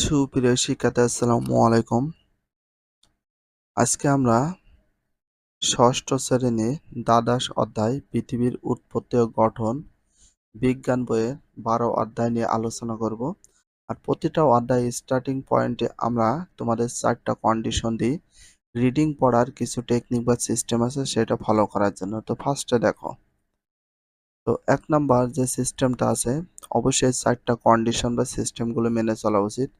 সুপ্রিয় শিক্ষার্থী, আসসালামু আলাইকুম। আজকে আমরা ষষ্ঠ শ্রেণি দ্বাদশ অধ্যায় পৃথিবীর উৎপত্তি ও গঠন বিজ্ঞান বইয়ের বারো অধ্যায় নিয়ে আলোচনা করব। আর প্রতিটা অধ্যায় স্টার্টিং পয়েন্টে আমরা তোমাদের চারটা কন্ডিশন দিই। রিডিং পড়ার কিছু টেকনিক বা সিস্টেম আছে সেটা ফলো করার জন্য। তো ফার্স্টে দেখো, তো এক নাম্বার যে সিস্টেমটা আছে, অবশ্যই চারটা কন্ডিশন বা সিস্টেমগুলো মেনে চলা উচিত।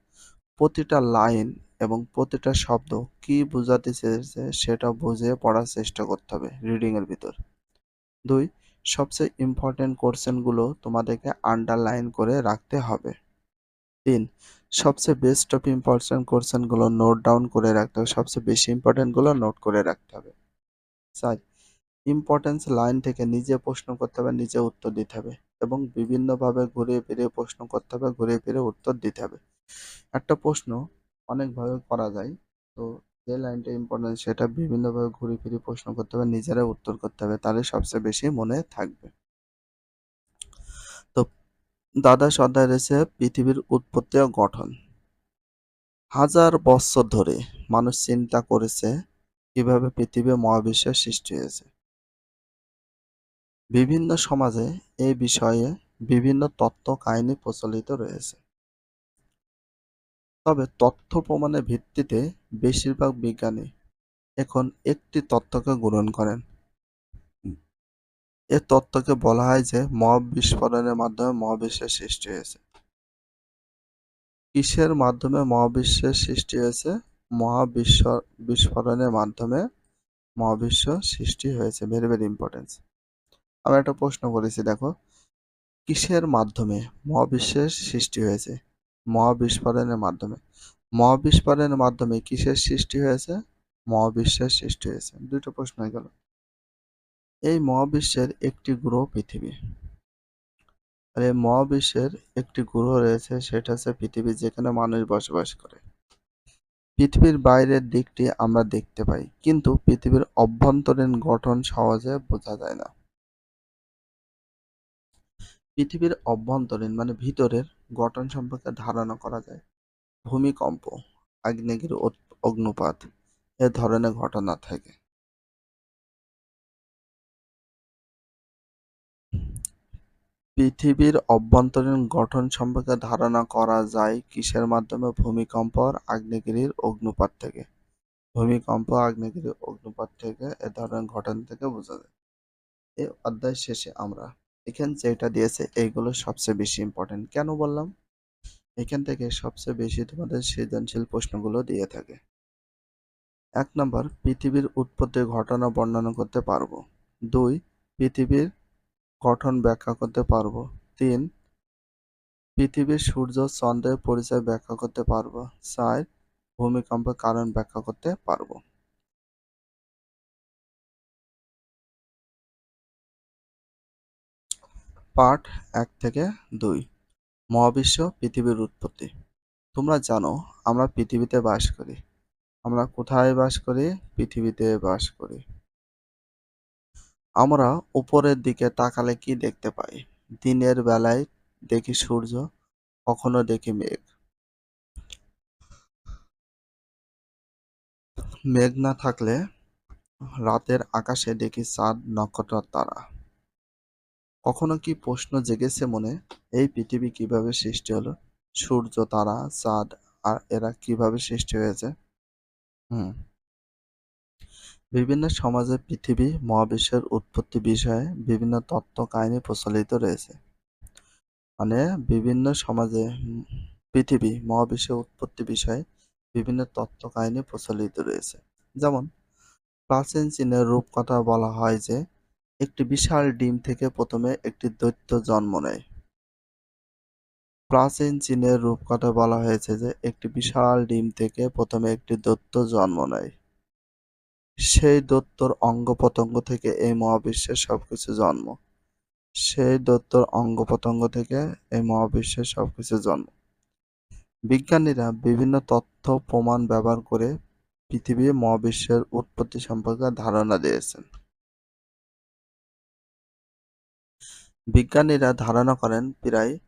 প্রতিটা লাইন এবং প্রতিটা শব্দ কি বোঝাতে চেয়েছে সেটা বুঝে পড়ার চেষ্টা করতে হবে রিডিং এর ভিতর। দুই, সবচেয়ে ইম্পর্টেন্ট কোশ্চেনগুলো তোমাদেরকে আন্ডারলাইন করে রাখতে হবে। তিন, সবচেয়ে বেস্ট অফ ইম্পর্টেন্ট কোশ্চেনগুলো নোট ডাউন করে রাখতে হবে, সবচেয়ে বেশি ইম্পর্টেন্টগুলো নোট করে রাখতে হবে। চার ইম্পর্টেন্স লাইন থেকে নিজে প্রশ্ন করতে হবে, নিজে উত্তর দিতে হবে এবং বিভিন্নভাবে ঘুরিয়ে ফিরিয়ে প্রশ্ন করতে হবে ঘুরিয়ে ফিরে উত্তর দিতে হবে। একটা প্রশ্ন অনেকভাবে করা যায়। তো যে লাইনটা ইম্পর্টেন্ট সেটা বিভিন্নভাবে ঘুরে ফিরে প্রশ্ন করতে হবে নিজেরা উত্তর করতে হবে, তাহলে সবচেয়ে বেশি মনে থাকবে। তো দ্বাদশ অধ্যায় রয়েছে, পৃথিবীর উৎপত্তি ও গঠন। হাজার বছর ধরে মানুষ চিন্তা করেছে কীভাবে পৃথিবী মহাবিশ্বের সৃষ্টি হয়েছে। বিভিন্ন সমাজে এই বিষয়ে বিভিন্ন তত্ত্ব কাহিনী প্রচলিত রয়েছে। তবে তথ্য প্রমাণের ভিত্তিতে বেশিরভাগ বিজ্ঞানী এখন একটি তত্ত্বকে গ্রহণ করেন। এ তত্ত্বকে বলা হয় যে মহাবিস্ফোরণের মাধ্যমে মহাবিশ্বের সৃষ্টি হয়েছে। কিসের মাধ্যমে মহাবিশ্বের সৃষ্টি হয়েছে? মহাবিশ্ব বিস্ফোরণের মাধ্যমে মহাবিশ্ব সৃষ্টি হয়েছে। ভেরি ভেরি ইম্পর্টেন্স আমি একটা প্রশ্ন করেছি, দেখো। কিসের মাধ্যমে মহাবিশ্বের সৃষ্টি হয়েছে? মহাবিস্ফোরণের মাধ্যমে। মহাবিস্ফোরণের মাধ্যমে কিসের সৃষ্টি হয়েছে? মহাবিশ্বের সৃষ্টি হয়েছে। দুটো প্রশ্ন হয়ে গেল। এই মহাবিশ্বের একটি গ্রহ পৃথিবী। আর এই মহাবিশ্বের একটি গ্রহ রয়েছে, সেটা হচ্ছে পৃথিবী যেখানে মানুষ বসবাস করে। পৃথিবীর বাইরের দিকটি আমরা দেখতে পাই, কিন্তু পৃথিবীর অভ্যন্তরীণ গঠন সহজে বোঝা যায় না। পৃথিবীর অভ্যন্তরীণ মানে ভিতরের গঠন সম্পর্কে ধারণা করা যায়। ভূমিকম্প, আগ্নেয়গিরি অগ্নুপাত এ ধরনের ঘটনা থাকে। পৃথিবীর অভ্যন্তরীণ গঠন সম্পর্কে ধারণা করা যায় কিসের মাধ্যমে ভূমিকম্প আগ্নেয়গিরির অগ্নুপাত থেকে। ভূমিকম্প আগ্নেয়গিরির অগ্নুপাত থেকে এ ধরনের ঘটনা থেকে বোঝা যায়। এই অধ্যায় শেষে আমরা এখানে যেটা দিয়েছে, এইগুলো সবচেয়ে বেশি ইম্পর্টেন্ট কেন বললাম? এখান থেকে সবচেয়ে বেশি তোমাদের সৃজনশীল প্রশ্নগুলো দিয়ে থাকে। এক নম্বর, পৃথিবীর উৎপত্তির ঘটনা বর্ণনা করতে পারব। দুই, পৃথিবীর গঠন ব্যাখ্যা করতে পারব। তিন, পৃথিবীর সূর্য, চন্দ্রের পরিচয় ব্যাখ্যা করতে পারব। চার, ভূমিকম্পের কারণ ব্যাখ্যা করতে পারব। পার্ট এক থেকে দুই। মহাবিশ্ব পৃথিবীর উৎপত্তি। তোমরা জানো, আমরা পৃথিবীতে বাস করি। আমরা কোথায় বাস করি? পৃথিবীতে বাস করি। আমরা উপরের দিকে তাকালে কি দেখতে পাই? দিনের বেলায় দেখি সূর্য, কখনো দেখি মেঘ। মেঘ না থাকলে রাতের আকাশে দেখি চাঁদ, নক্ষত্র তারা। কখনো কি প্রশ্ন জেগেছে মনে? এই পৃথিবী কীভাবে সৃষ্টি হলো? সূর্য, তারা, চাঁদ, আর এরা কীভাবে সৃষ্টি হয়েছে? হুম। বিভিন্ন সমাজে পৃথিবী, মহাবিশ্বের উৎপত্তি বিষয়ে বিভিন্ন তত্ত্ব কাহিনী প্রচলিত রয়েছে। মানে বিভিন্ন সমাজে পৃথিবী, মহাবিশ্বের উৎপত্তি বিষয়ে বিভিন্ন তত্ত্ব কাহিনী প্রচলিত রয়েছে। যেমন প্রাচীন চীনের রূপকথা বলা হয় যে একটি বিশাল ডিম থেকে প্রথমে একটি দৈত্য জন্ম নেয়। প্রাচীন চীনের রূপকথা বলা হয়েছে যে, একটি বিশাল ডিম থেকে প্রথমে একটি দৈত্য জন্ম নেয়। সেই দৈত্যর অঙ্গ প্রত্যঙ্গ থেকে এই মহাবিশ্বের সবকিছু জন্ম। সেই দৈত্যর অঙ্গ প্রত্যঙ্গ থেকে এই মহাবিশ্বের সবকিছু জন্ম। বিজ্ঞানীরা বিভিন্ন তথ্য, প্রমাণ ব্যবহার করে পৃথিবী মহাবিশ্বের উৎপত্তি সম্পর্কে ধারণা দিয়েছেন। বিজ্ঞানীরা ধারণা করেন, প্রায়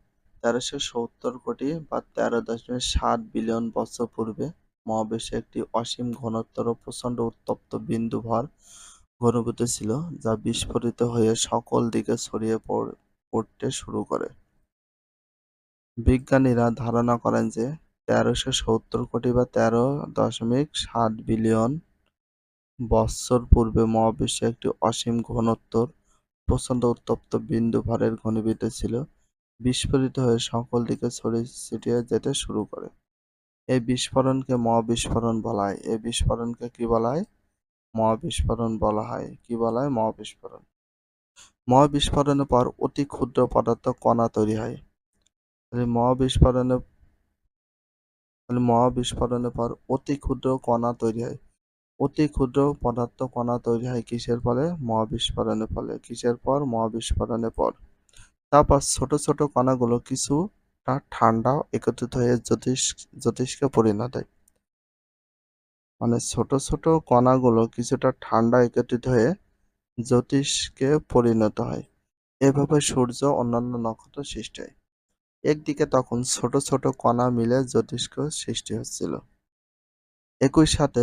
তেরোশো সত্তর কোটি বা তেরো দশমিক সাত বিলিয়ন বছর পূর্বে মহাবিশ্বে একটি অসীম ঘনত্বর প্রচণ্ড উত্তপ্ত বিন্দু ভর ঘনীভূত ছিল, যা বিস্ফোরিত হয়ে সকল দিকে ছড়িয়ে পড়- পড়তে শুরু করে। বিজ্ঞানীরা ধারণা করেন যে তেরোশো সত্তর কোটি বা তেরো দশমিক সাত বিলিয়ন বৎসর পূর্বে মহাবিশ্বে একটি অসীম ঘনত্বর প্রচণ্ড উত্তপ্ত বিন্দু ভরের ঘনীভূত ছিল। বিস্ফোরিত হয়ে সকল দিকে ছড়িয়ে ছিটিয়ে যেতে শুরু করে। এই বিস্ফোরণকে মহাবিস্ফোরণ বলা হয়। এই বিস্ফোরণকে কি বলা হয়? মহাবিস্ফোরণ বলা হয়। কি বলা হয়? মহাবিস্ফোরণ। মহাবিস্ফোরণের পর অতি ক্ষুদ্র পদার্থ কণা তৈরি হয়। তাহলে মহাবিস্ফোরণের পর অতি ক্ষুদ্র কণা তৈরি হয়। অতি ক্ষুদ্র পদার্থ কণা তৈরি হয় কিসের ফলে? মহাবিস্ফোরণের ফলে। কিসের পর? মহাবিস্ফোরণের পর। তারপর ছোট ছোট কণাগুলো কিছুটা ঠান্ডা একত্রিত হয়ে জ্যোতিষ, জ্যোতিষকে পরিণত হয়। মানে ছোট ছোট কণাগুলো কিছুটা ঠান্ডা একত্রিত হয়ে জ্যোতিষকে পরিণত হয়। এভাবে সূর্য অন্যান্য নক্ষত্র সৃষ্টি হয়। একদিকে তখন ছোট ছোট কণা মিলে জ্যোতিষ্ক সৃষ্টি হচ্ছিল। একই সাথে